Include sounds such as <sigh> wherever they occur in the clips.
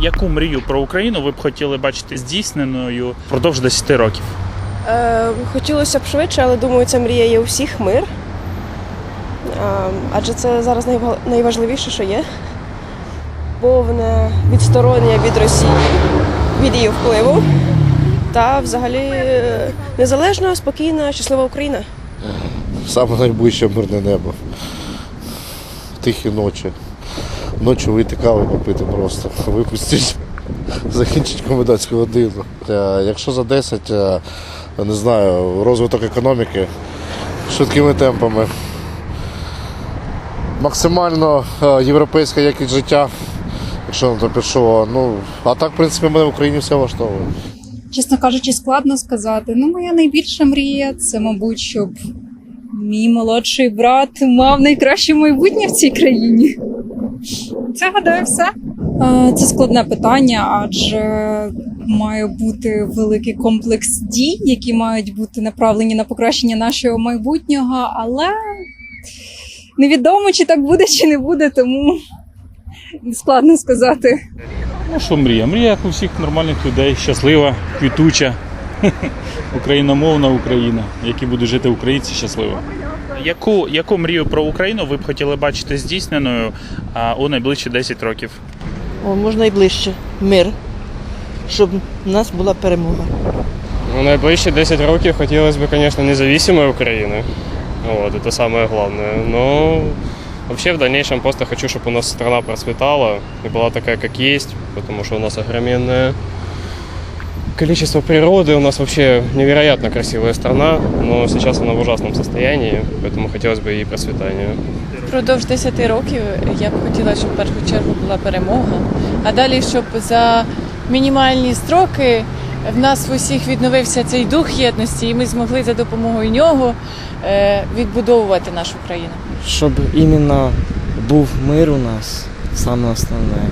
Яку мрію про Україну ви б хотіли бачити здійсненою впродовж 10 років? Е, хотілося б швидше, але думаю, ця мрія є у всіх мир. Е, адже це зараз найважливіше, що є. Повне відсторонення від Росії, від її впливу. Та взагалі е, незалежна, спокійна, щаслива Україна. Саме найближче мирне небо. Тихі ночі. Ночі вийти кави попити просто. <laughs> Випустіть, закінчить комендантську годину. Е, Якщо за 10, е, не знаю, розвиток економіки швидкими темпами. Максимально е, європейська якість життя, якщо на то пішло. Ну, а так, в принципі, мене в Україні все влаштовує. Чесно кажучи, складно сказати. Ну, моя найбільша мрія це, мабуть, щоб мій молодший брат мав найкраще майбутнє в цій країні. Це гадаю все. Це складне питання, адже має бути великий комплекс дій, які мають бути направлені на покращення нашого майбутнього, але невідомо, чи так буде, чи не буде, тому складно сказати. Ну що мрія? Мрія, як у всіх нормальних людей, щаслива, квітуча, <laughs> україномовна Україна, які будуть жити українці щасливо. Яку, яку мрію про Україну ви б хотіли бачити здійсненою а, у найближчі 10 років? О, можна і ближче. Мир. Щоб в нас була перемога. Ну, найближчі 10 років хотілося б, звісно, независимой України. Вот, это самое главное. Но вообще в дальнейшем просто хочу, чтобы у нас страна процветала и была такая, как есть, потому что у нас огроменное количество природы, у нас вообще невероятно красивая страна, но сейчас она в ужасном состоянии, поэтому хотелось бы и процветания. Впродовж 10 років я б хотіла, щоб в першу чергу була перемога, а далі, щоб за мінімальні строки в нас в усіх відновився цей дух єдності, і ми змогли за допомогою нього е, відбудовувати нашу країну. щоб іменно був мир у нас, саме основне.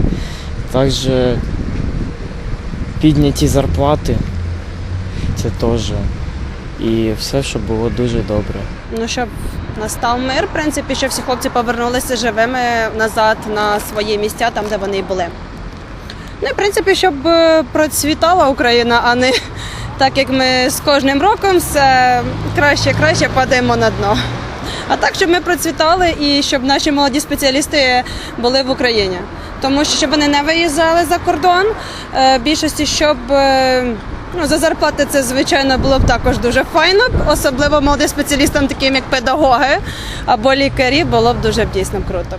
Також підняті зарплати, це теж. І все, щоб було дуже добре. Ну, щоб настав мир, в принципі, щоб всі хлопці повернулися живими назад на свої місця, там, де вони були. Ну, і, в принципі, щоб е, процвітала Україна, а не <laughs> так, як ми з кожним роком все краще краще падаємо на дно. А так, щоб ми процвітали і щоб наші молоді спеціалісти були в Україні. Тому що щоб вони не виїжджали за кордон, е, більшості, щоб е, ну, за зарплати це, звичайно, було б також дуже файно, особливо молодим спеціалістам, таким як педагоги або лікарі, було б дуже б дійсно круто.